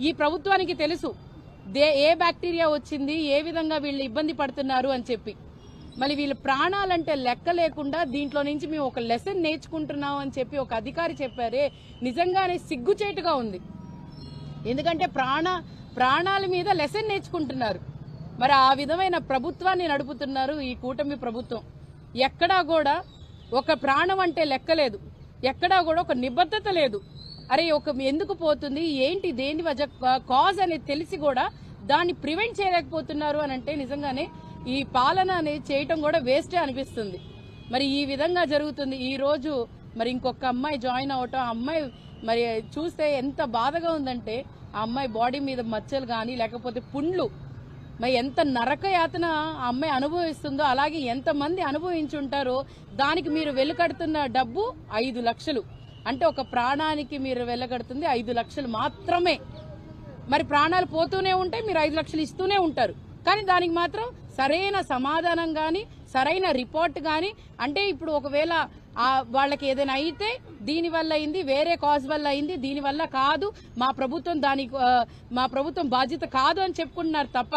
ఈ ప్రభుత్వానికి తెలుసు. దే ఏ బ్యాక్టీరియా వచ్చింది ఏ విధంగా వీళ్ళు ఇబ్బంది పడుతున్నారు అని చెప్పి. మళ్ళీ వీళ్ళ ప్రాణాలంటే లెక్క లేకుండా దీంట్లో నుంచి మేము ఒక లెసన్ నేర్చుకుంటున్నాం అని చెప్పి ఒక అధికారి చెప్పారే. నిజంగానే సిగ్గుచేటుగా ఉంది. ఎందుకంటే ప్రాణ ప్రాణాల మీద లెసన్ నేర్చుకుంటున్నారు. మరి ఆ విధమైన ప్రభుత్వాన్ని నడుపుతున్నారు ఈ కూటమి ప్రభుత్వం. ఎక్కడా కూడా ఒక ప్రాణం అంటే లెక్కలేదు ఎక్కడా కూడా ఒక నిబద్ధత లేదు. అరే ఒక ఎందుకు పోతుంది? ఏంటి దేని వజ కాజ్ అనేది తెలిసి కూడా దాన్ని ప్రివెంట్ చేయలేకపోతున్నారు అని అంటే నిజంగానే ఈ పాలన అనేది చేయటం కూడా వేస్టే అనిపిస్తుంది. మరి ఈ విధంగా జరుగుతుంది. ఈ రోజు మరి ఇంకొక అమ్మాయి జాయిన్ అవటం ఆ అమ్మాయి మరి చూస్తే ఎంత బాధగా ఉందంటే ఆ అమ్మాయి బాడీ మీద మచ్చలు కానీ లేకపోతే పుండ్లు మరి ఎంత నరక యాతన ఆ అమ్మాయి అనుభవిస్తుందో అలాగే ఎంతమంది అనుభవించుంటారో దానికి మీరు వెలుకడుతున్న డబ్బు ఐదు లక్షలు. అంటే ఒక ప్రాణానికి మీరు వెళ్ళగడుతుంది ఐదు లక్షలు మాత్రమే. మరి ప్రాణాలు పోతూనే ఉంటే మీరు ఐదు లక్షలు ఇస్తూనే ఉంటారు. కానీ దానికి మాత్రం సరైన సమాధానం కానీ సరైన రిపోర్ట్ కానీ అంటే ఇప్పుడు ఒకవేళ వాళ్ళకి ఏదైనా అయితే దీని వల్ల అయింది వేరే కాజ్ వల్ల అయింది దీనివల్ల కాదు మా ప్రభుత్వం దానికి మా ప్రభుత్వం బాధ్యత కాదు అని చెప్పుకుంటున్నారు తప్ప